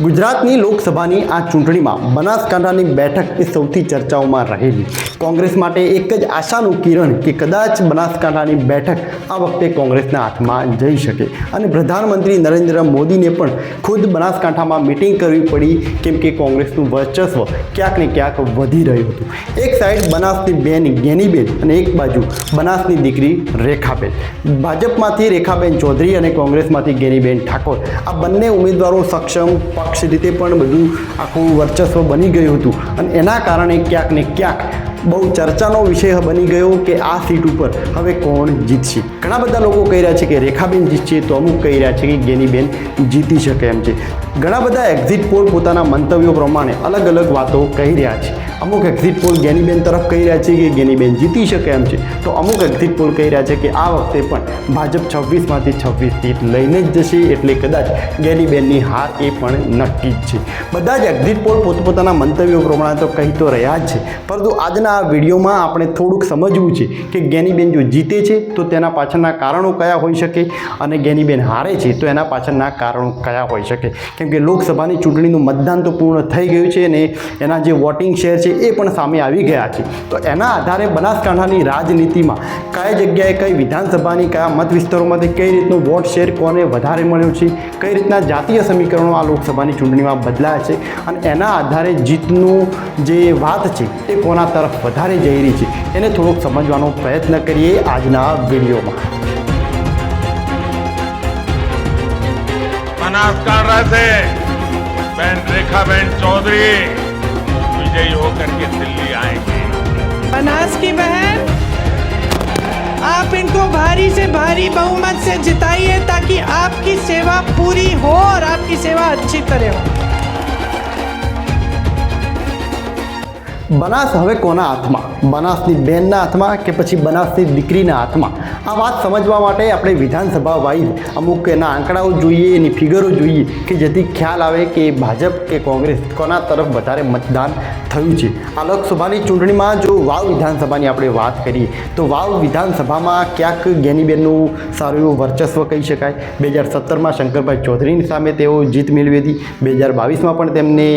ગુજરાતની લોકસભાની આ ચૂંટણીમાં બનાસકાંઠાની બેઠક એ સૌથી ચર્ચાઓમાં રહેલી કોંગ્રેસ માટે એક જ આશાનું કિરણ કે કદાચ બનાસકાંઠાની બેઠક આ વખતે કોંગ્રેસના હાથમાં જઈ શકે. અને પ્રધાનમંત્રી નરેન્દ્ર મોદીને પણ ખુદ બનાસકાંઠામાં મિટિંગ કરવી પડી કેમ કે કોંગ્રેસનું વર્ચસ્વ ક્યાંક ને ક્યાંક વધી રહ્યું હતું. એક સાઈડ બનાસની બેન ગેનીબેન અને એક બાજુ બનાસની દીકરી રેખાબેન. ભાજપમાંથી રેખાબેન ચૌધરી અને કોંગ્રેસમાંથી ગેનીબેન ઠાકોર. આ બંને ઉમેદવારો સક્ષમ, પક્ષ રીતે પણ બધું આખું વર્ચસ્વ બની ગયું હતું. અને એના કારણે ક્યાંક ને ક્યાંક બહુ ચર્ચાનો વિષય બની ગયો કે આ સીટ ઉપર હવે કોણ જીતશે. ઘણા બધા લોકો કહી રહ્યા છે કે રેખાબેન જીતશે તો અમુક કહી રહ્યા છે કે ગેનીબેન જીતી શકે એમ છે. ઘણા બધા એક્ઝિટ પોલ પોતાના મંતવ્યો પ્રમાણે અલગ અલગ વાતો કહી રહ્યા છે. અમુક એક્ઝિટ પોલ ગેનીબેન તરફ કહી રહ્યા છે કે ગેનીબેન જીતી શકે એમ છે. તો અમુક એક્ઝિટ પોલ કહી રહ્યા છે કે આ વખતે પણ ભાજપ છવ્વીસમાંથી છવ્વીસ સીટ લઈને જ જશે એટલે કદાચ ગેનીબેનની હાર એ પણ નક્કી જ છે. બધા જ એક્ઝિટ પોલ પોતપોતાના મંતવ્યો પ્રમાણે તો કહી તો રહ્યા જ છે. પરંતુ આજના આ વિડીયોમાં આપણે થોડુંક સમજવું છે કે ગેનીબેન જો જીતે છે તો તેના પાછળના કારણો કયા હોઈ શકે અને ગેનીબેન હારે છે તો એના પાછળના કારણો કયા હોઈ શકે. કેમ કે લોકસભાની ચૂંટણીનું મતદાન તો પૂર્ણ થઈ ગયું છે અને એના જે વોટિંગ શેર છે એ પણ સામે આવી ગયા છે. તો એના આધારે બનાસકાંઠાની રાજનીતિમાં કઈ જગ્યાએ કઈ વિધાનસભાની કયા મત વિસ્તારોમાંથી કઈ રીતનું વોટ શેર કોને વધારે મળ્યો છે, કઈ રીતના જાતીય સમીકરણો આ લોકસભાની ચૂંટણીમાં બદલાયા છે અને એના આધારે જીતનું જે વાત છે એ કોના તરફ વધારે જઈ રહી છે, એને થોડોક સમજવાનો પ્રયત્ન કરીએ આજના વિડીયોમાં. चुनाव कर रहे थे। बहन रेखा बहन चौधरी विजयी होकर के दिल्ली आएँगे। बनास की बहन आप इनको भारी से भारी बहुमत से जिताइए ताकि आपकी सेवा पूरी हो और आपकी सेवा अच्छी तरह हो। बनास हवे कोना आत्मा? બનાસની બેનના હાથમાં કે પછી બનાસની દીકરીના હાથમાં? આ વાત સમજવા માટે આપણે વિધાનસભા વાઇઝ અમુક એના આંકડાઓ જોઈએ, એની ફિગરો જોઈએ કે જેથી ખ્યાલ આવે કે ભાજપ કે કોંગ્રેસ કોના તરફ વધારે મતદાન થયું છે. આ લોકસભાની ચૂંટણીમાં જો વાવ વિધાનસભાની આપણે વાત કરીએ, તો વાવ વિધાનસભામાં ક્યાંક જ્ઞાનીબેનનું સારું એવું વર્ચસ્વ કહી શકાય. બે હજાર સત્તરમાં શંકરભાઈ ચૌધરીની સામે તેઓ જીત મેળવી હતી. બે હજાર બાવીસમાં પણ તેમને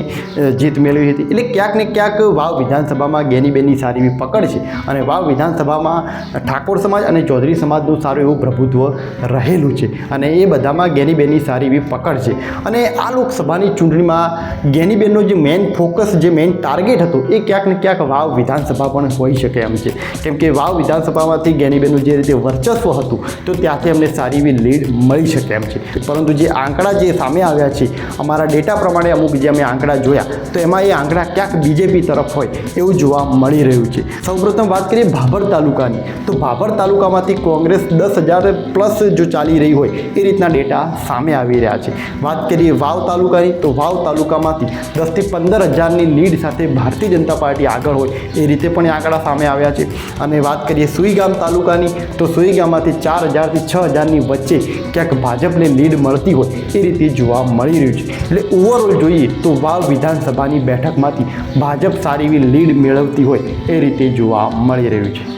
જીત મેળવી હતી. એટલે ક્યાંક ને ક્યાંક વાવ વિધાનસભામાં ગેનીબેનની સારી એવી પકડ છે. અને વાવ વિધાનસભામાં ઠાકોર સમાજ અને ચૌધરી સમાજનું સારું એવું પ્રભુત્વ રહેલું છે. અને એ બધામાં ગેનીબેનની સારી એવી પકડ છે. અને આ લોકસભાની ચૂંટણીમાં ગેનીબેનનો જે મેઇન ફોકસ જે મેઇન ટાર્ગેટ હતો, એ ક્યાંક ને ક્યાંક વાવ વિધાનસભા પણ હોઈ શકે એમ છે. કેમ કે વાવ વિધાનસભામાંથી ગેનીબેનનું જે રીતે વર્ચસ્વ હતું, તો ત્યાંથી અમને સારી એવી લીડ મળી શકે એમ છે. પરંતુ જે આંકડા જે સામે આવ્યા છે, અમારા ડેટા પ્રમાણે અમુક જે અમે આંકડા જોયા, તો એમાં એ આંકડા ક્યાંક બીજેપી તરફ હોય એવું જોવા મળી રહ્યું છે. સૌપ્રથમ વાત કરીએ ભાભર તાલુકાની. તો ભાભર તાલુકામાંથી કોંગ્રેસ દસ હજાર પ્લસ જો ચાલી રહી હોય, એ રીતના ડેટા સામે આવી રહ્યા છે. વાત કરીએ વાવ તાલુકાની, તો વાવ તાલુકામાંથી દસથી પંદર હજારની લીડ સાથે ભારતીય જનતા પાર્ટી આગળ હોય, એ રીતે પણ એ આંકડા સામે આવ્યા છે. અને વાત કરીએ સુઈગામ તાલુકાની, તો સુઈગામમાંથી ચાર હજારથી છ હજારની વચ્ચે ક્યાંક ભાજપને લીડ મળતી હોય, એ રીતે જોવા મળી રહ્યું છે. એટલે ઓવરઓલ જોઈએ તો વાવ વિધાનસભાની બેઠકમાંથી ભાજપ સારી એવી લીડ મેળવતી હોય, એ રીતે જોવા મળી રહ્યું છે.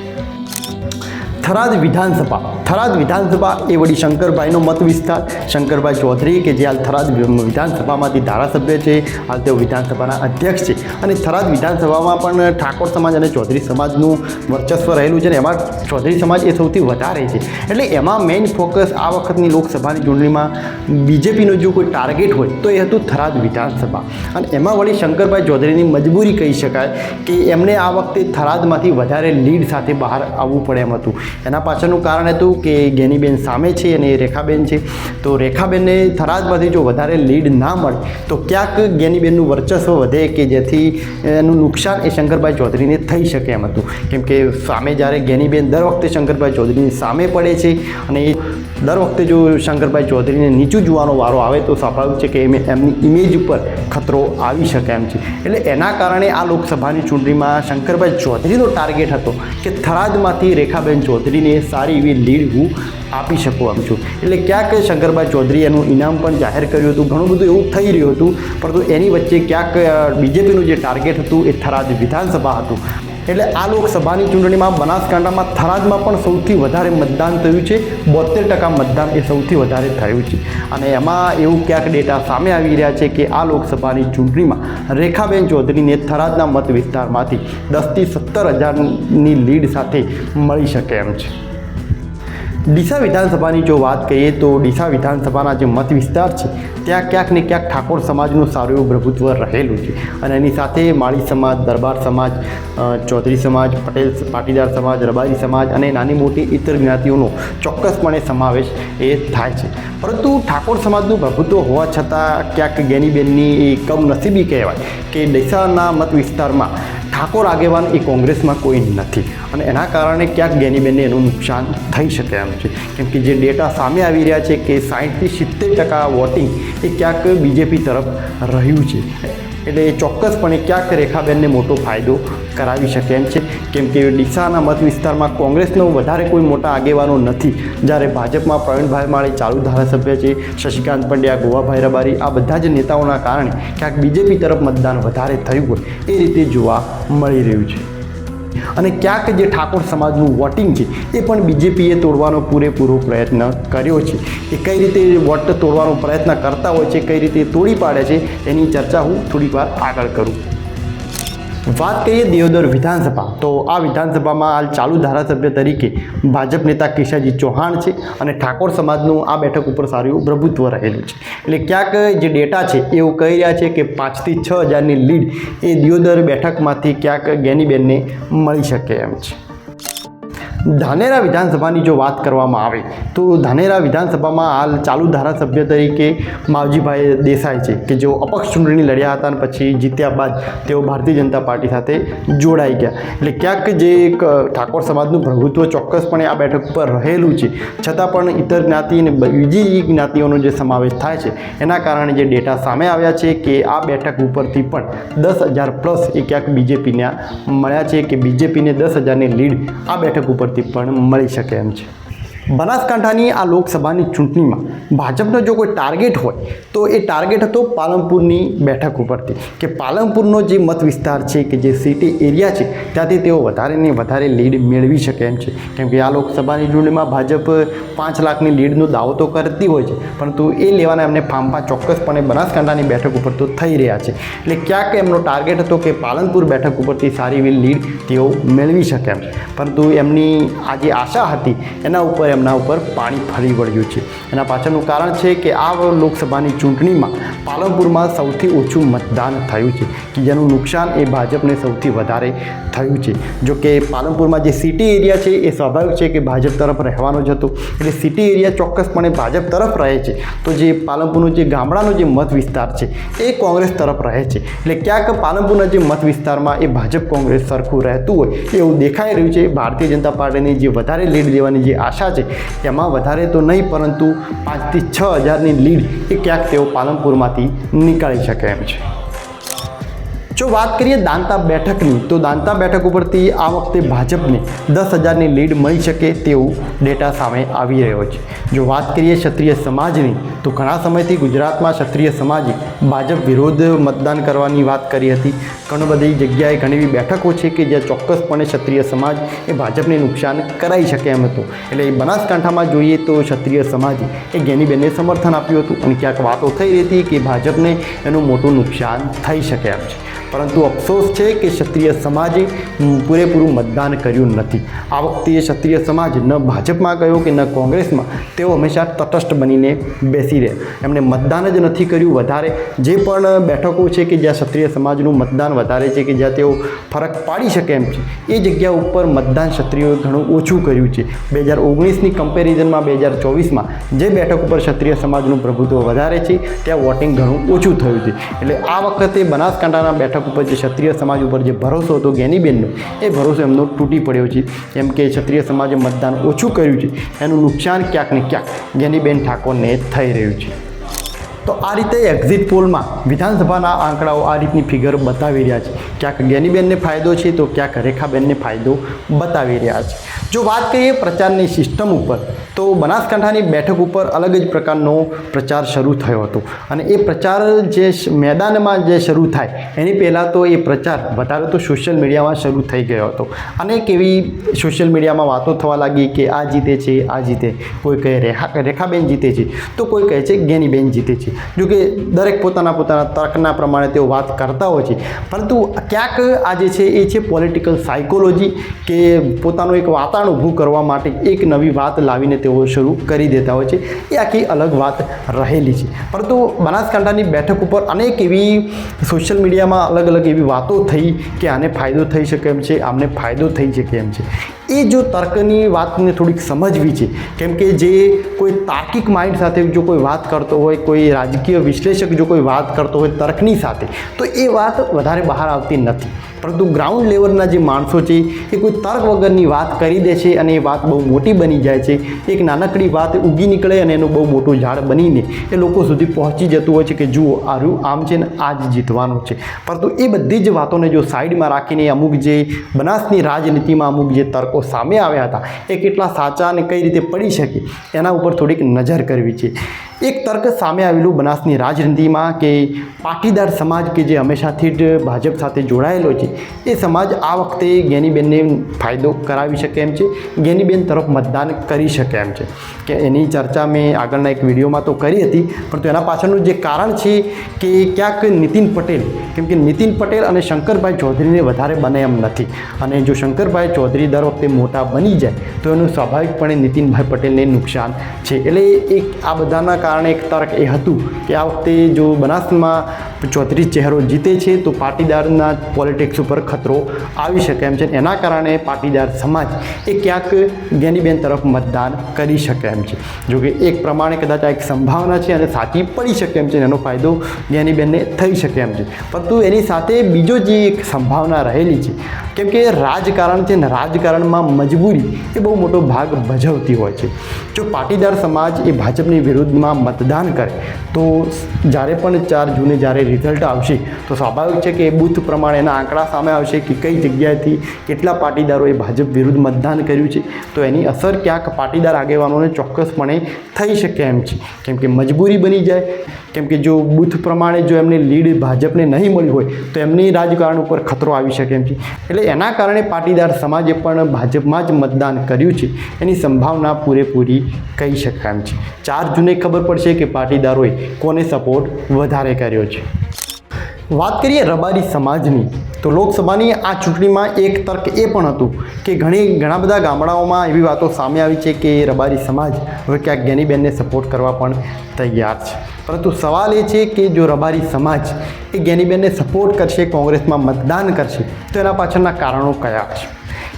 થરાદ વિધાનસભા થરાદ વિધાનસભા એ વળી શંકરભાઈનો મત વિસ્તાર. શંકરભાઈ ચૌધરી કે જે હાલ થરાદ વિધાનસભામાંથી ધારાસભ્ય છે, હાલ તેઓ વિધાનસભાના અધ્યક્ષ છે. અને થરાદ વિધાનસભામાં પણ ઠાકોર સમાજ અને ચૌધરી સમાજનું વર્ચસ્વ રહેલું છે અને એમાં ચૌધરી સમાજ એ સૌથી વધારે છે. એટલે એમાં મેઇન ફોકસ આ વખતની લોકસભાની ચૂંટણીમાં બીજેપીનો જો કોઈ ટાર્ગેટ હોય, તો એ હતું થરાદ વિધાનસભા. અને એમાં વળી શંકરભાઈ ચૌધરીની મજબૂરી કહી શકાય કે એમને આ વખતે થરાદમાંથી વધારે લીડ સાથે બહાર આવવું પડે એમ હતું. એના પાછળનું કારણ હતું કે ગેનીબેન સામે છે અને એ રેખાબેન છે. તો રેખાબેનને થરાદમાંથી જો વધારે લીડ ના મળે, તો ક્યાંક ગેનીબેનનું વર્ચસ્વ વધે કે જેથી એનું નુકસાન એ શંકરભાઈ ચૌધરીને થઈ શકે એમ હતું. કેમ કે સામે જ્યારે ગેનીબેન દર વખતે શંકરભાઈ ચૌધરીની સામે પડે છે અને એ દર વખતે જો શંકરભાઈ ચૌધરીને નીચું જોવાનો વારો આવે તો સ્વાભાવિક છે કે એમ એમની ઇમેજ ઉપર ખતરો આવી શકે એમ છે. એટલે એના કારણે આ લોકસભાની ચૂંટણીમાં શંકરભાઈ ચૌધરીનો ટાર્ગેટ હતો કે થરાદમાંથી રેખાબેન ચૌધરીને સારી એવી લીડ હું આપી શકું એમ છું. એટલે ક્યાંક શંકરભાઈ ચૌધરી એનું ઇનામ પણ જાહેર કર્યું હતું, ઘણું બધું એવું થઈ રહ્યું હતું, પરંતુ એની વચ્ચે ક્યાંક બીજેપીનું જે ટાર્ગેટ હતું એ થરાદ વિધાનસભા હતું. એટલે આ લોકસભાની ચૂંટણીમાં બનાસકાંઠામાં થરાદમાં પણ સૌથી વધારે મતદાન થયું છે. બોતેર ટકા મતદાન એ સૌથી વધારે થયું છે. અને એમાં એવું ક્યાંક ડેટા સામે આવી રહ્યા છે કે આ લોકસભાની ચૂંટણીમાં રેખાબેન ચૌધરીને થરાદના મત વિસ્તારમાંથી દસથી સત્તર હજારની લીડ સાથે મળી શકે એમ છે. ડીસા વિધાનસભાની જો વાત કરીએ તો ડીસા વિધાનસભાના જે મત વિસ્તાર છે, ત્યાં ક્યાંક ને ક્યાંક ઠાકોર સમાજનું સારું એવું પ્રભુત્વ રહેલું છે. અને એની સાથે માળી સમાજ, દરબાર સમાજ ચૌધરી સમાજ, પટેલ પાટીદાર સમાજ, રબારી સમાજ અને નાની મોટી ઇતર જ્ઞાતિઓનો ચોક્કસપણે સમાવેશ એ થાય છે. પરંતુ ઠાકોર સમાજનું પ્રભુત્વ હોવા છતાં ક્યાંક ગેનીબેનની કમ કમનસીબી કહેવાય કે ડીસાના મત વિસ્તારમાં ઠાકોર આગેવાન એ કોંગ્રેસમાં કોઈ નથી. અને એના કારણે ક્યાંક ગેનીબેનને એનું નુકસાન થઈ શકે એમ છે. કેમ કે જે ડેટા સામે આવી રહ્યા છે કે સાહીઠથી સિત્તેર ટકા વોટિંગ એ ક્યાંક બીજેપી તરફ રહ્યું છે. એટલે એ ચોક્કસપણે ક્યાંક રેખાબેનને મોટો ફાયદો કરાવી શકે એમ છે. કેમ કે ડીસાના મત વિસ્તારમાં કોંગ્રેસનો વધારે કોઈ મોટા આગેવાનો નથી. જ્યારે ભાજપમાં પ્રવીણભાઈ માળી ચાલુ ધારાસભ્ય છે, શશિકાંત પંડ્યા, ગોવાભાઈ રબારી, આ બધા જ નેતાઓના કારણે ક્યાંક બીજેપી તરફ મતદાન વધારે થયું હોય એ રીતે જોવા મળી રહ્યું છે. અને ક્યાંક જે ઠાકોર સમાજનું વોટિંગ છે, એ પણ બીજેપીએ તોડવાનો પૂરેપૂરો પ્રયત્ન કર્યો છે. એ કઈ રીતે વોટ તોડવાનો પ્રયત્ન કરતા હોય છે, કઈ રીતે તોડી પાડે છે, એની ચર્ચા હું થોડીક વાર આગળ કરું. વાત કરીએ દિયોદર વિધાનસભા, તો આ વિધાનસભામાં હાલ ચાલુ ધારાસભ્ય તરીકે ભાજપ નેતા કેશાજી ચૌહાણ છે અને ઠાકોર સમાજનું આ બેઠક ઉપર સારું પ્રભુત્વ રહેલું છે. એટલે ક્યાંક જે ડેટા છે એવું કહી રહ્યા છે કે પાંચથી છ હજારની લીડ એ દિયોદર બેઠકમાંથી ક્યાંક ગેનીબેનને મળી શકે એમ છે. ધાનેરા વિધાનસભાની જો વાત કરવામાં આવે, તો ધાનેરા વિધાનસભામાં હાલ ચાલુ ધારાસભ્ય તરીકે માવજીભાઈ દેસાઈ છે, કે જેઓ અપક્ષ ચૂંટણી લડ્યા હતા અને પછી જીત્યા બાદ તેઓ ભારતીય જનતા પાર્ટી સાથે જોડાઈ ગયા. એટલે ક્યાંક જે એક ઠાકોર સમાજનું પ્રભુત્વ ચોક્કસપણે આ બેઠક પર રહેલું છે, છતાં પણ ઇતર જ્ઞાતિ અને બીજી જ્ઞાતિઓનો જે સમાવેશ થાય છે, એના કારણે જે ડેટા સામે આવ્યા છે કે આ બેઠક ઉપરથી પણ દસ હજાર પ્લસ એ ક્યાંક બીજેપીને મળ્યા છે, કે બીજેપીને દસ હજારની લીડ આ બેઠક પણ મળી શકે એમ છે. બનાસકાંઠાની આ લોકસભાની ચૂંટણીમાં ભાજપનો જો કોઈ ટાર્ગેટ હોય, તો એ ટાર્ગેટ હતો પાલનપુરની બેઠક ઉપરથી. કે પાલનપુરનો જે મત વિસ્તાર છે કે જે સિટી એરિયા છે, ત્યાંથી તેઓ વધારે ને વધારે લીડ મેળવી શકે એમ છે. કેમ કે આ લોકસભાની ચૂંટણીમાં ભાજપ પાંચ લાખની લીડનો દાવો તો કરતી હોય છે, પરંતુ એ લેવાના એમને ફાંફા ચોક્કસપણે બનાસકાંઠાની બેઠક ઉપર તો થઈ રહ્યા છે. એટલે ક્યાંક એમનો ટાર્ગેટ હતો કે પાલનપુર બેઠક ઉપરથી સારી એવી લીડ તેઓ મેળવી શકે એમ. પરંતુ એમની આ જે આશા હતી, એના ઉપર એમના ઉપર પાણી ફરી વળ્યું છે. એના પાછળનું કારણ છે કે આ લોકસભાની ચૂંટણીમાં પાલનપુરમાં સૌથી ઓછું મતદાન થયું છે. કે જેનું નુકસાન એ ભાજપને સૌથી વધારે થયું છે. જો કે પાલનપુરમાં જે સિટી એરિયા છે એ સ્વાભાવિક છે કે ભાજપ તરફ રહેવાનો જ હતો. એટલે સિટી એરિયા ચોક્કસપણે ભાજપ તરફ રહે છે. તો જે પાલનપુરનો જે ગામડાનો જે મત વિસ્તાર છે એ કોંગ્રેસ તરફ રહે છે. એટલે ક્યાંક પાલનપુરના જે મત વિસ્તારમાં એ ભાજપ કોંગ્રેસ સરખું રહેતું હોય એવું દેખાઈ રહ્યું છે. ભારતીય જનતા પાર્ટીની જે વધારે લીડ લેવાની જે આશા છે એમાં વધારે તો નહીં, પરંતુ પાંચથી છ હજારની લીડ એ ક્યાંક તેઓ પાલનપુરમાંથી નીકાળી શકે એમ છે. જો વાત કરીએ દાંતા બેઠકની, તો દાંતા બેઠક ઉપરથી આ વખતે ભાજપને દસ હજારની લીડ મળી શકે તેવું ડેટા સામે આવી રહ્યો છે. જો વાત કરીએ ક્ષત્રિય સમાજની, તો ઘણા સમયથી ગુજરાતમાં ક્ષત્રિય સમાજે ભાજપ વિરોધ મતદાન કરવાની વાત કરી હતી. ઘણી બધી જગ્યાએ ઘણી એવી બેઠકો છે કે જ્યાં ચોક્કસપણે ક્ષત્રિય સમાજ એ ભાજપને નુકસાન કરાવી શકે એમ હતું. એટલે બનાસકાંઠામાં જોઈએ તો ક્ષત્રિય સમાજે એ ગેનીબેનને સમર્થન આપ્યું હતું અને ક્યાંક વાતો થઈ રહી હતી કે ભાજપને એનું મોટું નુકસાન થઈ શકે એમ છે. પરંતુ અફસોસ છે કે ક્ષત્રિય સમાજે પૂરેપૂરું મતદાન કર્યું નથી. આ વખતે ક્ષત્રિય સમાજ ન ભાજપમાં ગયો કે ન કોંગ્રેસમાં, તેઓ હંમેશા તટસ્થ બનીને બેસી રહ્યા. એમણે મતદાન જ નથી કર્યું વધારે. જે પણ બેઠકો છે કે જ્યાં ક્ષત્રિય સમાજનું મતદાન વધારે છે કે જ્યાં તેઓ ફરક પાડી શકે એમ છે, એ જગ્યા ઉપર મતદાન ક્ષત્રિયોએ ઘણું ઓછું કર્યું છે. બે હજાર ઓગણીસની કમ્પેરિઝનમાં, બે હજાર ચોવીસમાં જે બેઠક ઉપર ક્ષત્રિય સમાજનું પ્રભુત્વ વધારે છે, ત્યાં વોટિંગ ઘણું ઓછું થયું છે. એટલે આ વખતે બનાસકાંઠાના બેઠક ઉપર જે ક્ષત્રિય સમાજ ઉપર જે ભરોસો હતો ગેનીબેનનો, એ ભરોસો એમનો તૂટી પડ્યો છે. એમ કે ક્ષત્રિય સમાજે મતદાન ઓછું કર્યું છે. એનું નુકસાન ક્યાંક ને ક્યાંક ગેનીબેન ઠાકોરને થઈ રહ્યું છે. તો આ રીતે એક્ઝિટ પોલમાં વિધાનસભાના આંકડાઓ આ રીતની ફિગર બતાવી રહ્યા છે. ક્યાંક જ્ઞાનીબેનને ફાયદો છે તો ક્યાંક રેખાબેનને ફાયદો બતાવી રહ્યા છે. જો વાત કરીએ પ્રચારની સિસ્ટમ ઉપર, તો બનાસકાંઠાની બેઠક ઉપર અલગ જ પ્રકારનો પ્રચાર શરૂ થયો હતો. અને એ પ્રચાર જે મેદાનમાં જે શરૂ થાય, એની પહેલાં તો એ પ્રચાર વધારે તો સોશિયલ મીડિયામાં શરૂ થઈ ગયો હતો. અનેક એવી સોશિયલ મીડિયામાં વાતો થવા લાગી કે આ જીતે છે, આ જીતે. કોઈ કહે રેખા રેખાબેન જીતે છે, તો કોઈ કહે છે જ્ઞાનીબેન જીતે છે. જો કે દરેક પોતાના પોતાના તર્કના પ્રમાણે તેઓ વાત કરતા હોય છે. પરંતુ ક્યાંક આ જે છે, એ છે પોલિટિકલ સાયકોલોજી કે પોતાનું એક વાતાવરણ ઊભું કરવા માટે એક નવી વાત લાવીને તેઓ શરૂ કરી દેતા હોય છે. એ આખી અલગ વાત રહેલી છે. પરંતુ બનાસકાંઠાની બેઠક ઉપર અનેક એવી સોશિયલ મીડિયામાં અલગ અલગ એવી વાતો થઈ કે આને ફાયદો થઈ શકે એમ છે, આમને ફાયદો થઈ શકે એમ છે. એ જો તર્કની વાતને થોડીક સમજવી છે, કેમ કે જે કોઈ તાર્કિક માઇન્ડ સાથે જો કોઈ વાત કરતો હોય, કોઈ રાજકીય વિશ્લેષક જો કોઈ વાત કરતો હોય તર્કની સાથે, તો એ વાત વધારે બહાર આવતી નથી. પરંતુ ગ્રાઉન્ડ લેવલના જે માણસો છે, એ કોઈ તર્ક વગરની વાત કરી દે છે અને એ વાત બહુ મોટી બની જાય છે. એક નાનકડી વાત ઉગી નીકળે અને એનું બહુ મોટું ઝાડ બનીને એ લોકો સુધી પહોંચી જતું હોય છે કે જુઓ આ આમ છે ને આ જ જીતવાનું છે. પરંતુ એ બધી જ વાતોને જો સાઈડમાં રાખીને અમુક જે બનાસની રાજનીતિમાં અમુક જે તર્કો સામે આવ્યા હતા, એ કેટલા સાચા અને કઈ રીતે પડી શકે, એના ઉપર થોડીક નજર કરવી છે. એક તર્ક સામે આવેલું બનાસની રાજનીતિમાં કે પાટીદાર સમાજ કે જે હંમેશાથી જ ભાજપ સાથે જોડાયેલો છે, એ સમાજ આ વખતે જ્ઞાનીબેનને ફાયદો કરાવી શકે એમ છે જ્ઞાનીબેન તરફ મતદાન કરી શકે એમ છે. કે એની ચર્ચા મેં આગળના એક વિડીયોમાં તો કરી હતી, પરંતુ એના પાછળનું જે કારણ છે કે ક્યાંક નીતિન પટેલ, કેમ કે નીતિન પટેલ અને શંકરભાઈ ચૌધરીને વધારે બને એમ નથી. અને જો શંકરભાઈ ચૌધરી દર વખતે મોટા બની જાય, તો એનું સ્વાભાવિકપણે નીતિનભાઈ પટેલને નુકસાન છે. એટલે એક આ બધાના કારણે એક તર્ક એ હતું કે આ વખતે જો બનાસમાં ચોત્રીસ ચહેરો જીતે છે, તો પાટીદારના પોલિટિક્સ ઉપર ખતરો આવી શકે એમ છે એના કારણે પાટીદાર સમાજ એ ક્યાંક જ્ઞાનીબેન તરફ મતદાન કરી શકે એમ છે. જો કે એક પ્રમાણે કદાચ આ એક સંભાવના છે અને સાચી પડી શકે એમ છે એનો ફાયદો જ્ઞાનીબેનને થઈ શકે એમ છે. પરંતુ એની સાથે બીજો જે એક સંભાવના રહેલી છે, કેમ કે રાજકારણ છે ને રાજકારણમાં મજબૂરી એ બહુ મોટો ભાગ ભજવતી હોય છે. જો પાટીદાર સમાજ એ ભાજપની વિરુદ્ધમાં મતદાન કરે તો જ્યારે પણ ચાર જૂને જ્યારે રિઝલ્ટ આવશે, તો સ્વાભાવિક છે કે એ બૂથ પ્રમાણે એના આંકડા સામે આવશે કે કઈ જગ્યાએથી કેટલા પાટીદારોએ ભાજપ વિરુદ્ધ મતદાન કર્યું છે. તો એની અસર ક્યાંક પાટીદાર આગેવાનોને ચોક્કસપણે થઈ શકે એમ છે. કેમ કે મજબૂરી બની જાય, કેમ કે જો બૂથ પ્રમાણે જો એમને લીડ ભાજપને નહીં મળી હોય, તો એમની રાજકારણ ઉપર ખતરો આવી શકે એમ છે. એટલે એના કારણે પાટીદાર સમાજે પણ ભાજપમાં જ મતદાન કર્યું છે. એની સંભાવના પૂરેપૂરી કહી શકાય એમ છે. ચાર જૂને ખબર પડશે કે પાટીદારોએ કોને સપોર્ટ વધારે કર્યો છે? વાત કરીએ રબારી સમાજની, તો લોકસભાની આ ચૂંટણીમાં એક તર્ક એ પણ હતું કે ઘણી, ઘણા બધા ગામડાઓમાં એવી વાતો સામે આવી છે કે રબારી સમાજ હવે ક્યાંક જ્ઞાનીબેનને સપોર્ટ કરવા પણ તૈયાર છે. પરંતુ સવાલ એ છે કે જો રબારી સમાજ એ જ્ઞાનીબેનને સપોર્ટ કરશે, કોંગ્રેસમાં મતદાન કરશે, તો એના પાછળના કારણો કયા છે?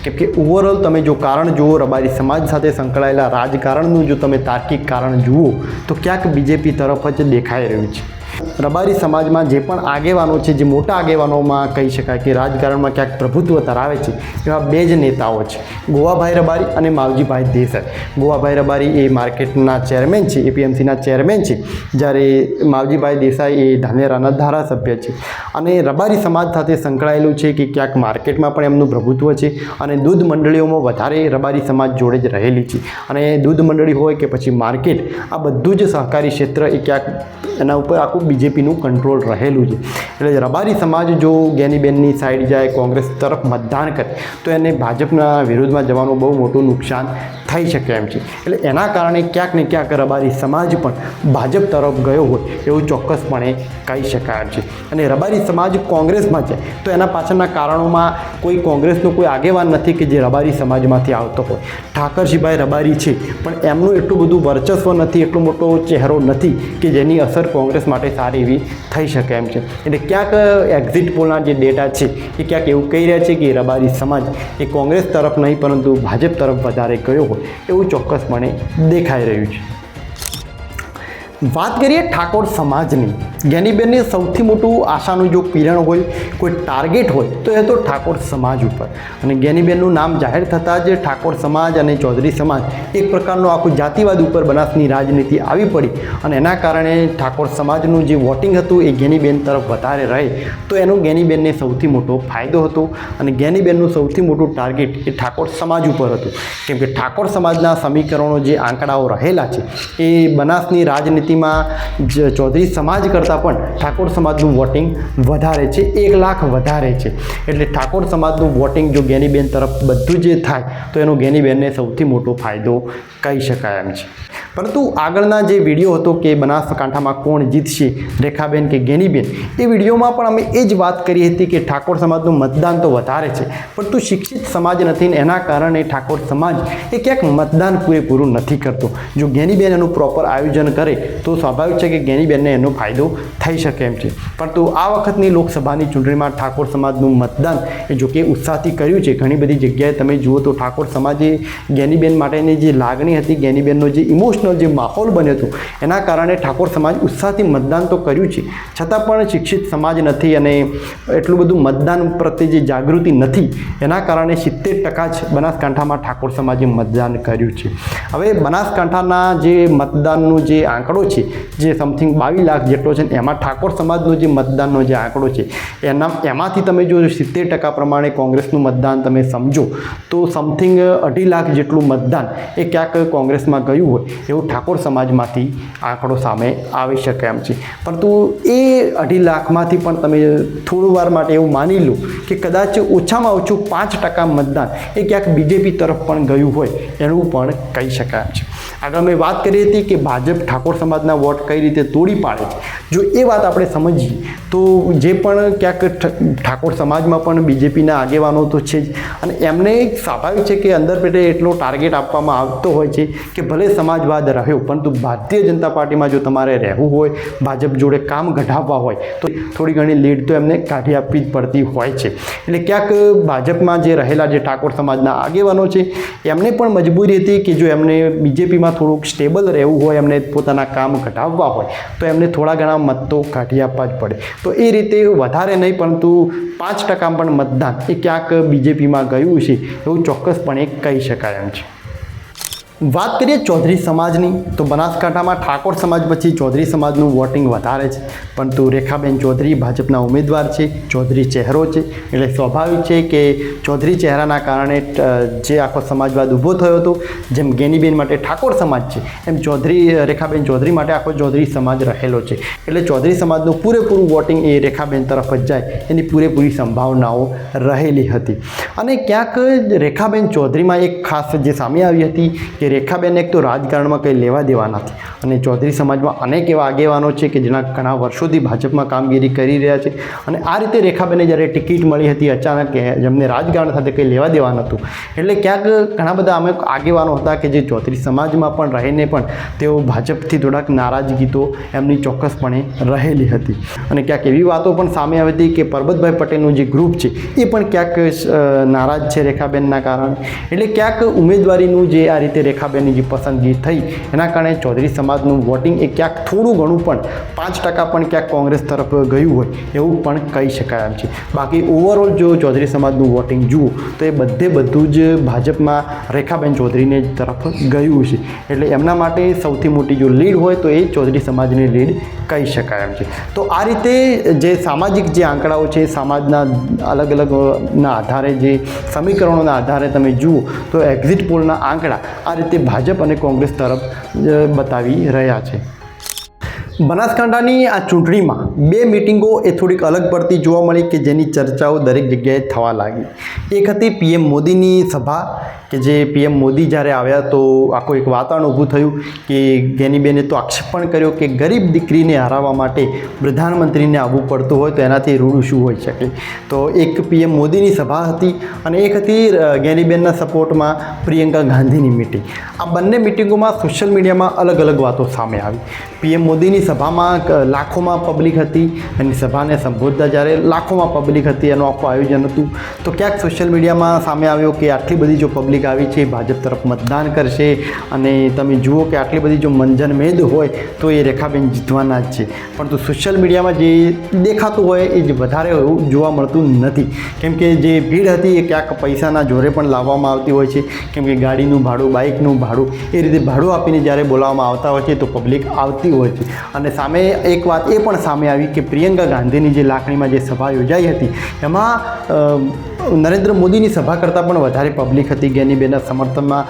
કેમ કે ઓવરઓલ તમે જો કારણ જુઓ, રબારી સમાજ સાથે સંકળાયેલા રાજકારણનું જો તમે તાર્કિક કારણ જુઓ, તો ક્યાંક બીજેપી તરફ જ દેખાઈ રહ્યું છે. રબારી સમાજમાં જે પણ આગેવાનો છે, જે મોટા આગેવાનોમાં કહી શકાય કે રાજકારણમાં ક્યાંક પ્રભુત્વ ધરાવે છે, એવા બે જ નેતાઓ છે. ગોવાભાઈ રબારી અને માવજીભાઈ દેસાઈ. ગોવાભાઈ રબારી એ માર્કેટના ચેરમેન છે, એપીએમસીના ચેરમેન છે, જ્યારે માવજીભાઈ દેસાઈ એ ધાનેરાના ધારાસભ્ય છે. અને રબારી સમાજ સાથે સંકળાયેલું છે કે ક્યાંક માર્કેટમાં પણ એમનું પ્રભુત્વ છે અને દૂધ મંડળીઓમાં વધારે રબારી સમાજ જોડે જ રહેલી છે. અને દૂધ મંડળી હોય કે પછી માર્કેટ, આ બધું જ સહકારી ક્ષેત્ર એ ક્યાંક એના ઉપર આખું બીજેપીનું કંટ્રોલ રહેલું છે. એટલે રબારી સમાજ જો જ્ઞાનીબેનની સાઈડ જાય, કોંગ્રેસ તરફ મતદાન કરે, તો એને ભાજપના વિરોધમાં જવાનું બહુ મોટું નુકસાન થઈ શકે એમ છે. એટલે એના કારણે ક્યાંક ને ક્યાંક રબારી સમાજ પણ ભાજપ તરફ ગયો હોય એવું ચોક્કસપણે કહી શકાય એમ છે. અને રબારી સમાજ કોંગ્રેસમાં જાય તો એના પાછળના કારણોમાં કોઈ કોંગ્રેસનો કોઈ આગેવાન નથી કે જે રબારી સમાજમાંથી આવતો હોય. ઠાકરજીભાઈ રબારી છે, પણ એમનું એટલું બધું વર્ચસ્વ નથી, એટલો મોટો ચહેરો નથી કે જેની અસર કોંગ્રેસ માટે સારી એવી થઈ શકે એમ છે. એટલે ક્યાંક એક્ઝિટ પોલના જે ડેટા છે, એ ક્યાંક એવું કહી રહ્યા છે કે રબારી સમાજ એ કોંગ્રેસ તરફ નહીં, પરંતુ ભાજપ તરફ વધારે ગયો હોય. એવું ચોક્કસપણે દેખાઈ રહ્યું છે. વાત કરીએ ઠાકોર સમાજની. જ્ઞાનીબેનની સૌથી મોટું આશાનું જો કિરણ હોય, કોઈ ટાર્ગેટ હોય, તો એ તો ઠાકોર સમાજ ઉપર. અને જ્ઞાનીબેનનું નામ જાહેર થતાં જ ઠાકોર સમાજ અને ચૌધરી સમાજ એક પ્રકારનો આખું જાતિવાદ ઉપર બનાસની રાજનીતિ આવી પડી. અને એના કારણે ઠાકોર સમાજનું જે વોટિંગ હતું, એ જ્ઞાનીબેન તરફ વધારે રહે. તો એનો જ્ઞાનીબેનને સૌથી મોટો ફાયદો હતો. અને જ્ઞાનીબેનનું સૌથી મોટું ટાર્ગેટ એ ઠાકોર સમાજ ઉપર હતું. કેમ કે ઠાકોર સમાજના સમીકરણો જે આંકડાઓ રહેલા છે, એ બનાસની રાજનીતિમાં જ ચૌધરી સમાજ કરતાં પણ ઠાકોર સમાજનું વોટિંગ વધારે છે. એક લાખ વધારે છે. એટલે ઠાકોર સમાજનું વોટિંગ જો ગેનીબેન તરફ બધું જે થાય, તો એનો ગેનીબેનને સૌથી મોટો ફાયદો કહી શકાય એમ છે. પરંતુ આગળના જે વીડિયો હતો કે બનાસકાંઠામાં કોણ જીતશે, રેખાબેન કે જ્ઞાનીબેન એ વિડીયોમાં પણ અમે એ જ વાત કરી હતી કે ઠાકોર સમાજનું મતદાન તો વધારે છે, પરંતુ શિક્ષિત સમાજ નથી ને એના કારણે ઠાકોર સમાજ એ ક્યાંક મતદાન પૂરેપૂરું નથી કરતો. જો ગેનીબેન એનું પ્રોપર આયોજન કરે, તો સ્વાભાવિક છે કે જ્ઞાનીબેનને એનો ફાયદો થઈ શકે એમ છે. પરંતુ આ વખતની લોકસભાની ચૂંટણીમાં ઠાકોર સમાજનું મતદાન એ જો કે ઉત્સાહથી કર્યું છે. ઘણી બધી જગ્યાએ તમે જુઓ તો ઠાકોર સમાજે જ્ઞાનીબેન માટેની જે લાગણી હતી, ગેનીબેનનો જે ઇમોશનલ જે માહોલ બન્યો હતો, એના કારણે ઠાકોર સમાજ ઉત્સાહથી મતદાન તો કર્યું છે. છતાં પણ શિક્ષિત સમાજ નથી અને એટલું બધું મતદાન પ્રત્યે જે જાગૃતિ નથી, એના કારણે સિત્તેર ટકા જ બનાસકાંઠામાં ઠાકોર સમાજે મતદાન કર્યું છે. હવે બનાસકાંઠાના જે મતદાનનો જે આંકડો છે, જે સમથિંગ બાવીસ લાખ જેટલો છે એમાં ઠાકોર સમાજનો જે મતદાનનો જે આંકડો છે, એના, એમાંથી તમે જો સિત્તેર ટકા પ્રમાણે કોંગ્રેસનું મતદાન તમે સમજો, તો સમથિંગ અઢી લાખ જેટલું મતદાન એ ક્યાંક કોંગ્રેસમાં ગયું હોય, એવું ઠાકોર સમાજમાંથી આંકડો સામે આવી શકે એમ છે. પરંતુ એ અઢી લાખમાંથી પણ તમે થોડું વાર માટે એવું માની લો કે કદાચ ઓછામાં ઓછું પાંચ ટકા મતદાન એ ક્યાંક બીજેપી તરફ પણ ગયું હોય એનું પણ કહી શકાય છે. આગળ મેં વાત કરી હતી કે ભાજપ ઠાકોર સમાજના વોટ કઈ રીતે તોડી પાડે છે. જો એ વાત આપણે સમજીએ, તો જે પણ ક્યાંક ઠાકોર સમાજમાં પણ બીજેપીના આગેવાનો તો છે જ. અને એમને સ્વાભાવિક છે કે અંદર પેટે એટલો ટાર્ગેટ આપવામાં આવતો હોય છે કે ભલે સમાજવાદ રહ્યો, પરંતુ ભારતીય જનતા પાર્ટીમાં જો તમારે રહેવું હોય, ભાજપ જોડે કામ ઘટાવવા હોય, તો થોડી ઘણી લીડ તો એમને કાઢી આપવી જ પડતી હોય છે. એટલે ક્યાંક ભાજપમાં જે રહેલા જે ઠાકોર સમાજના આગેવાનો છે, એમને પણ મજબૂરી હતી કે જો એમને બીજેપીમાં થોડુંક સ્ટેબલ રહેવું હોય, એમને પોતાના કામ ઘટાડવા હોય, તો એમને થોડા ઘણા મત તો કાઢી આપવા જ પડે. તો એ રીતે વધારે નહીં, પરંતુ પાંચ ટકા પણ મતદાન એ ક્યાંક બીજેપીમાં ગયું છે, એવું ચોક્કસપણે કહી શકાય એમ છે. વાત કરીએ ચૌધરી સમાજની, તો બનાસકાંઠામાં ઠાકોર સમાજ પછી ચૌધરી સમાજનું વોટિંગ વધારે છે. પરંતુ રેખાબેન ચૌધરી ભાજપના ઉમેદવાર છે, ચૌધરી ચહેરો છે. એટલે સ્વાભાવિક છે કે ચૌધરી ચહેરાના કારણે જે આખો સમાજવાદ ઊભો થયો હતો, જેમ ગેનીબેન માટે ઠાકોર સમાજ છે, એમ ચૌધરી, રેખાબેન ચૌધરી માટે આખો ચૌધરી સમાજ રહેલો છે. એટલે ચૌધરી સમાજનું પૂરેપૂરું વોટિંગ એ રેખાબેન તરફ જ જાય, એની પૂરેપૂરી સંભાવનાઓ રહેલી હતી. અને ક્યાંક રેખાબેન ચૌધરીમાં એક ખાસ જે સામે આવી હતી કે રેખાબેન એક તો રાજકારણમાં કંઈ લેવા દેવા નથી. અને ચૌધરી સમાજમાં અનેક એવા આગેવાનો છે કે જેના ઘણા વર્ષોથી ભાજપમાં કામગીરી કરી રહ્યા છે. અને આ રીતે રેખાબેને જ્યારે ટિકિટ મળી હતી અચાનક જેમને રાજકારણ સાથે કંઈ લેવા દેવા નહોતું. એટલે ક્યાંક ઘણા બધા અમે આગેવાનો હતા કે જે ચૌધરી સમાજમાં પણ રહીને પણ તેઓ ભાજપથી થોડાક નારાજગીતો એમની ચોક્કસપણે રહેલી હતી. અને ક્યાંક એવી વાતો પણ સામે આવી હતી કે પરબતભાઈ પટેલનું જે ગ્રુપ છે, એ પણ ક્યાંક નારાજ છે રેખાબેનના કારણે. એટલે ક્યાંક ઉમેદવારીનું જે આ રીતે રેખાબેનની જે પસંદગી થઈ, એના કારણે ચૌધરી સમાજનું વોટિંગ એ ક્યાંક થોડું ઘણું પણ પાંચ ટકા પણ ક્યાંક કોંગ્રેસ તરફ ગયું હોય, એવું પણ કહી શકાય એમ છે. બાકી ઓવરઓલ જો ચૌધરી સમાજનું વોટિંગ જુઓ, તો એ બધે બધું જ ભાજપમાં રેખાબેન ચૌધરીને તરફ ગયું છે. એટલે એમના માટે સૌથી મોટી જો લીડ હોય, તો એ ચૌધરી સમાજની લીડ કહી શકાય એમ છે. તો આ રીતે જે સામાજિક જે આંકડાઓ છે, સમાજના અલગ અલગ ના આધારે જે સમીકરણોના આધારે તમે જુઓ, તો એક્ઝિટ પોલના આંકડા આ રીતે ભાજપ અને કોંગ્રેસ તરફ બતાવી રહ્યા છે. બનાસકાંઠાની આ ચૂંટણીમાં બે મિટિંગો એ થોડીક અલગ પડતી જોવા મળી કે જેની ચર્ચાઓ દરેક જગ્યાએ થવા લાગી. એક હતી પીએમ મોદીની સભા કે જે પીએમ મોદી જ્યારે આવ્યા તો આખું એક વાતાવરણ ઊભું થયું કે ગેનીબેને તો આક્ષેપ પણ કર્યો કે ગરીબ દીકરીને હરાવવા માટે પ્રધાનમંત્રીને આવવું પડતું હોય તો એનાથી રૂડું શું હોઈ શકે? તો એક પીએમ મોદીની સભા હતી અને એક હતી ગેનીબેનના સપોર્ટમાં પ્રિયંકા ગાંધીની મિટિંગ. આ બંને મિટિંગોમાં સોશિયલ મીડિયામાં અલગ અલગ વાતો સામે આવી. પીએમ મોદીની સભામાં લાખોમાં પબ્લિક હતી અને સભાને સંબોધતા જ્યારે લાખોમાં પબ્લિક હતી એનું આખું આયોજન હતું, તો ક્યાંક સોશિયલ મીડિયામાં સામે આવ્યો કે આટલી બધી જો પબ્લિક આવી છે, ભાજપ તરફ મતદાન કરશે અને તમે જુઓ કે આટલી બધી જો મંજન મેદ હોય, તો એ રેખાબેન જીતવાના જ છે. પરંતુ સોશિયલ મીડિયામાં જે દેખાતું હોય એ જ વધારે એવું જોવા મળતું નથી. કેમ કે જે ભીડ હતી એ ક્યાંક પૈસાના જોરે પણ લાવવામાં આવતી હોય છે. કેમ કે ગાડીનું ભાડું, બાઇકનું ભાડું એ રીતે ભાડું આપીને જ્યારે બોલાવવામાં આવતા હોય છે, તો પબ્લિક આવતી હોય છે. અને સામે એક વાત એ પણ સામે આવી કે પ્રિયંકા ગાંધીની જે લાખણીમાં જે સભા યોજાઈ હતી, એમાં નરેન્દ્ર મોદીની સભા કરતાં પણ વધારે પબ્લિક હતી. ગેનીબેનના સમર્થનમાં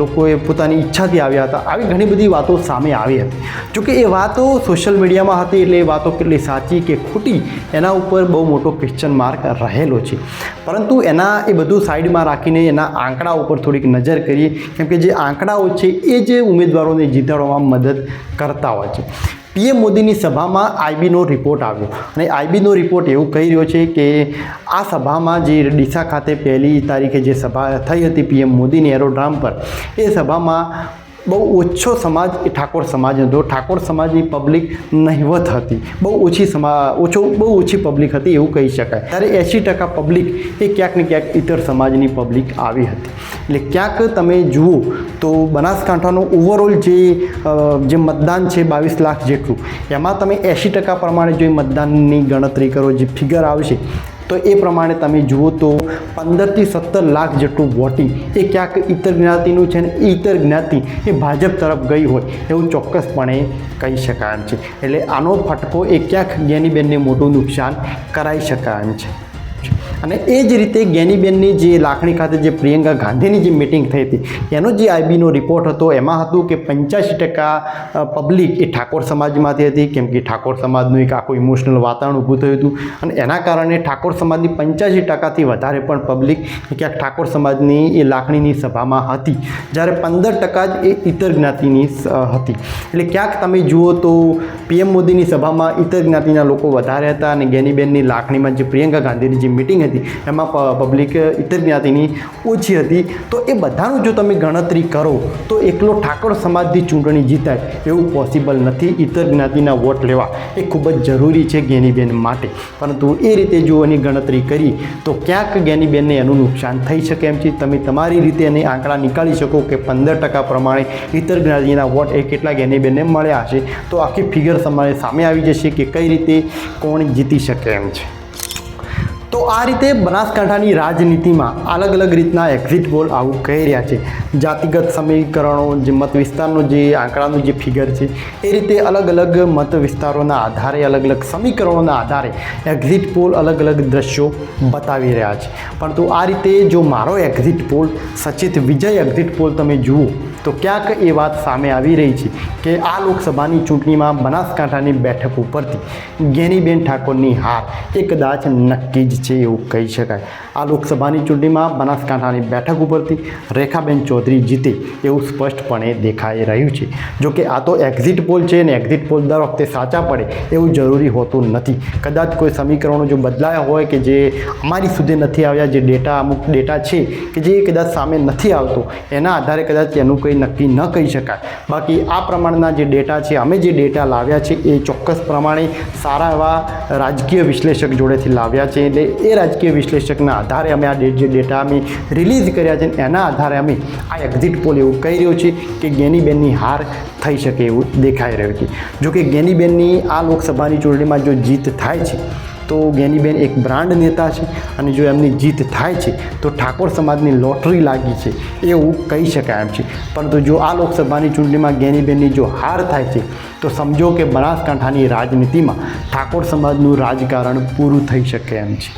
લોકોએ પોતાની ઈચ્છાથી આવ્યા હતા. આવી ઘણી બધી વાતો સામે આવી હતી. જોકે એ વાતો સોશિયલ મીડિયામાં હતી એટલે એ વાતો કેટલી સાચી કે ખોટી, એના ઉપર બહુ મોટો ક્વેશ્ચન માર્ક રહેલો છે. પરંતુ એના એ બધું સાઈડમાં રાખીને એના આંકડા ઉપર થોડીક નજર કરીએ. કેમ કે જે આંકડાઓ છે એ જે ઉમેદવારોને જીતાડવામાં મદદ કરતા હોય છે. પીએમ મોદીની સભામાં આઈબીનો રિપોર્ટ આવ્યો. અને આઈબીનો રિપોર્ટ એવું કહી રહ્યો છે કે આ સભામાં જે ડીસા ખાતે પહેલી તારીખે જે સભા થઈ હતી પીએમ મોદીની એરોડ્રામ પર, એ સભામાં બહુ ઓછો સમાજ એ ઠાકોર સમાજ હતો. ઠાકોર સમાજની પબ્લિક નહિવત હતી. બહુ ઓછી સમા, ઓછો, બહુ ઓછી પબ્લિક હતી એવું કહી શકાય. ત્યારે એંશી ટકા પબ્લિક એ ક્યાંક ને ક્યાંક ઇતર સમાજની પબ્લિક આવી હતી. એટલે ક્યાંક તમે જુઓ તો બનાસકાંઠાનું ઓવરઓલ જે જે મતદાન છે બાવીસ લાખ જેટલું, એમાં તમે એંશી ટકા પ્રમાણે જો મતદાનની ગણતરી કરો, જે ફિગર આવશે તો એ પ્રમાણે તમે જુઓ તો પંદરથી સત્તર લાખ જેટલું વોટિંગ એ ક્યાંક ઇતર જ્ઞાતિનું છે ને ઇતર જ્ઞાતિ એ ભાજપ તરફ ગઈ હોય એવું ચોક્કસપણે કહી શકાય એમ છે. એટલે આનો ફટકો એ ક્યાંક જ્ઞાનીબેનને મોટું નુકસાન કરાઈ શકાય એમ છે. અને એ જ રીતે જ્ઞાનીબેનની જે લાખણી ખાતે જે પ્રિયંકા ગાંધીની જે મિટિંગ થઈ હતી એનો જે આઈબીનો રિપોર્ટ હતો, એમાં હતું કે પંચ્યાસી ટકા પબ્લિક એ ઠાકોર સમાજમાંથી હતી, કેમ કે ઠાકોર સમાજનું એક આખું ઇમોશનલ વાતાવરણ ઊભું થયું હતું. અને એના કારણે ઠાકોર સમાજની પંચ્યાસી ટકાથી વધારે પણ પબ્લિક ક્યાંક ઠાકોર સમાજની એ લાખણીની સભામાં હતી. જ્યારે પંદર ટકા જ એ ઇતર જ્ઞાતિની હતી. એટલે ક્યાંક તમે જુઓ તો પીએમ મોદીની સભામાં ઇતર જ્ઞાતિના લોકો વધારે હતા અને ગેનીબેનની લાખણીમાં જે પ્રિયંકા ગાંધીની જે મિટિંગ હતી એમાં પ- પબ્લિક ઇતર જ્ઞાતિની ઓછી હતી. તો એ બધાનું જો તમે ગણતરી કરો, તો એકલો ઠાકોર સમાજની ચૂંટણી જીતાય એવું પોસિબલ નથી. ઇતર જ્ઞાતિના વોટ લેવા એ ખૂબ જ જરૂરી છે ગેનીબેન માટે. પરંતુ એ રીતે જો એની ગણતરી કરી, તો ક્યાંક ગેનીબેનને એનું નુકસાન થઈ શકે એમ છે. તમે તમારી રીતે એને આંકડા નીકાળી શકો કે પંદર ટકા પ્રમાણે ઇતર જ્ઞાતિના વોટ એ કેટલા ગેનીબેનને મળ્યા હશે. તો આખી ફિગર તમારે સામે આવી જશે કે કઈ રીતે કોણ જીતી શકે એમ છે. તો આ રીતે બનાસકાંઠાની રાજનીતિમાં અલગ અલગ રીતના એક્ઝિટ પોલ આવું કહી રહ્યા છે. જાતિગત સમીકરણો, જે મત વિસ્તારનો જે આંકડાનું જે ફિગર છે, એ રીતે અલગ અલગ મત વિસ્તારોના આધારે, અલગ અલગ સમીકરણોના આધારે એક્ઝિટ પોલ અલગ અલગ દ્રશ્યો બતાવી રહ્યા છે. પરંતુ આ રીતે જો મારો એક્ઝિટ પોલ સચિત વિજય એક્ઝિટ પોલ તમે જુઓ તો ક્યાંક એ વાત સામે આવી રહી છે કે આ લોકસભાની ચૂંટણીમાં બનાસકાંઠાની બેઠક ઉપરથી જ્ઞાનીબેન ઠાકોરની હાર એ કદાચ નક્કી જ છે એવું કહી શકાય. આ લોકસભાની ચૂંટણીમાં બનાસકાંઠાની બેઠક ઉપરથી રેખાબેન ચૌધરી જીતે એવું સ્પષ્ટપણે દેખાઈ રહ્યું છે. જો કે આ તો એક્ઝિટ પોલ છે ને એક્ઝિટ પોલ દર વખતે સાચા પડે એવું જરૂરી હોતું નથી. કદાચ કોઈ સમીકરણો જો બદલાયા હોય કે જે અમારી સુધી નથી આવ્યા, જે ડેટા અમુક ડેટા છે કે જે કદાચ સામે નથી આવતો, એના આધારે કદાચ એનું કંઈ નક્કી ન કહી શકાય. બાકી આ પ્રમાણના જે ડેટા છે, અમે જે ડેટા લાવ્યા છે, એ ચોક્કસ પ્રમાણે સારા એવા રાજકીય વિશ્લેષક જોડેથી લાવ્યા છે એટલે એ રાજકીય વિશ્લેષકના આધારે અમે આ જે ડેટા અમે રિલીઝ કર્યા છે એના આધારે અમે આ એક્ઝિટ પોલ એવું કહી રહ્યો છે કે ગેનીબેનની હાર થઈ શકે એવું દેખાઈ રહ્યું છે. જો કે ગેનીબેનની આ લોકસભાની ચૂંટણીમાં જો જીત થાય છે તો જ્ઞાનીબેન એક બ્રાન્ડ નેતા છે અને જો એમની જીત થાય છે, તો ઠાકોર સમાજની લોટરી લાગી છે, એવું કહી શકાય એમ છે. પરંતુ જો આ લોકસભાની ચૂંટણીમાં જ્ઞાનીબેનની જો હાર થાય છે, તો સમજો કે બનાસકાંઠાની રાજનીતિમાં ઠાકોર સમાજનું રાજકારણ પૂરું થઈ શકે એમ છે.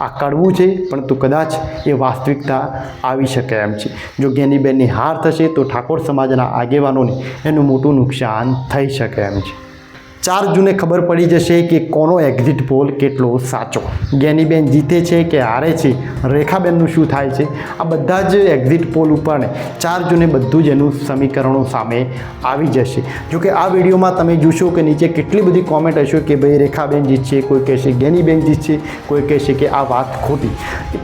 આ કડવું છે, પરંતુ કદાચ એ વાસ્તવિકતા આવી શકે એમ છે. જો જ્ઞાનીબેનની હાર થશે, તો ઠાકોર સમાજના આગેવાનોને એનું મોટું નુકસાન થઈ શકે એમ છે. ચાર જૂને ખબર પડી જશે કે કોનો એક્ઝિટ પોલ કેટલો સાચો. જ્ઞાનીબેન જીતે છે કે હારે છે? રેખાબેનનું શું થાય છે? આ બધા જ એક્ઝિટ પોલ ઉપર ચાર જૂને બધું જ એનું સમીકરણો સામે આવી જશે. જોકે આ વિડીયોમાં તમે જોશો કે નીચે કેટલી બધી કોમેન્ટ હશે કે ભાઈ રેખાબેન જીતશે કોઈ કહેશે જ્ઞાનીબેન જીતશે કોઈ કહેશે કે આ વાત ખોટી.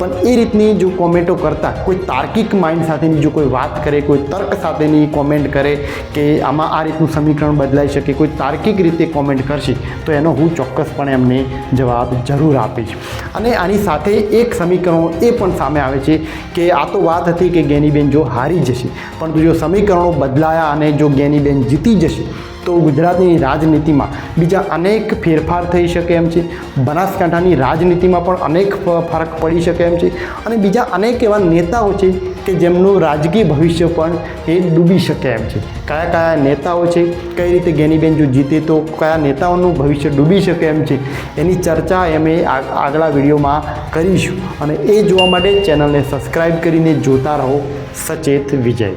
પણ એ રીતની જો કોમેન્ટો કરતાં કોઈ તાર્કિક માઇન્ડ સાથેની જો કોઈ વાત કરે, કોઈ તર્ક સાથેની કોમેન્ટ કરે કે આમાં આ રીતનું સમીકરણ બદલાઈ શકે, કોઈ તાર્કિક રીતે રીતે કોમેન્ટ કરશે, તો એનો હું ચોક્કસપણે એમને જવાબ જરૂર આપીશ. અને આની સાથે એક સમીકરણો એ પણ સામે આવે છે કે આ તો વાત હતી કે ગેનીબેન જો હારી જશે પરંતુ જો સમીકરણો બદલાયા અને જો ગેનીબેન જીતી જશે તો ગુજરાતની રાજનીતિમાં બીજા અનેક ફેરફાર થઈ શકે એમ છે. બનાસકાંઠાની રાજનીતિમાં પણ અનેક ફરક પડી શકે એમ છે. અને બીજા અનેક એવા નેતાઓ છે કે જેમનું રાજકીય ભવિષ્ય પણ એ ડૂબી શકે એમ છે. કયા કયા નેતાઓ છે, કઈ રીતે ગેનીબેન જો જીતે તો કયા નેતાઓનું ભવિષ્ય ડૂબી શકે એમ છે, એની ચર્ચા અમે આગલા વિડીયોમાં કરીશું. અને એ જોવા માટે ચેનલને સબસ્ક્રાઈબ કરીને જોતા રહો. સચેત વિજય.